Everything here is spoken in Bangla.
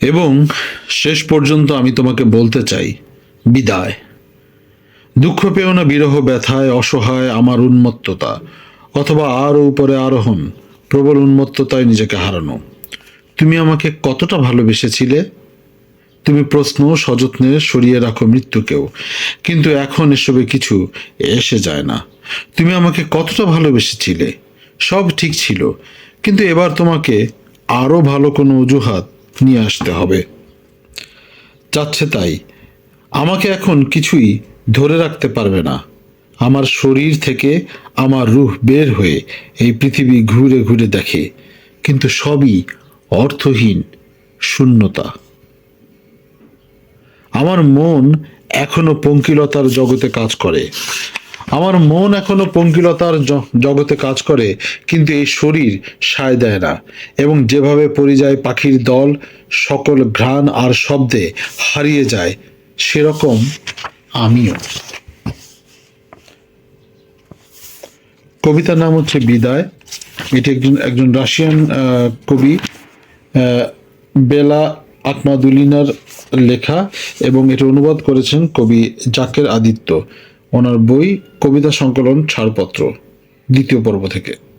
এবং শেষ পর্যন্ত আমি তোমাকে বলতে চাই, বিদায়। দুঃখ পেও না, বিরহ, ব্যথায়, অসহায়, আমার উন্মত্ততা, অথবা আরও উপরে আরোহণ, প্রবল উন্মত্ততায় নিজেকে হারানো। তুমি আমাকে কতটা ভালোবেসেছিলে? তুমি প্রশ্ন সযত্নে সরিয়ে রাখো মৃত্যুকেও, কিন্তু এখন এসবে কিছু এসে যায় না। তুমি আমাকে কতটা ভালোবেসেছিলে? সব ঠিক ছিল, কিন্তু এবার তোমাকে আরও ভালো কোনো অজুহাত নিয়ে আসতে হবে। চাচ্ছে তাই। আমাকে এখন কিছুই ধরে রাখতে পারবে না। আমার শরীর থেকে আমার রূহ বের হয়ে এই পৃথিবী ঘুরে ঘুরে দেখে। কিন্তু সবই অর্থহীন শূন্যতা। আমার মন এখনও পঙ্কিলতার জগতে কাজ করে। আমার মন এখনও পঙ্কিলতার জগতে কাজ করে, কিন্তু এই শরীর সায় দেয় না। এবং যেভাবে পরিযায় পাখির দল, সকল ঘ্রাণ আর শব্দে হারিয়ে যায়, সেরকম আমিও। কবিতার নাম হচ্ছে বিদায়। এটি একজন একজন রাশিয়ান কবি বেলা আকমাদুলিনার লেখা এবং এটি অনুবাদ করেছেন কবি জাকের আদিত্য। ওনার বই কবিতা সংকলন ছাড়পত্র দ্বিতীয় পর্ব থেকে।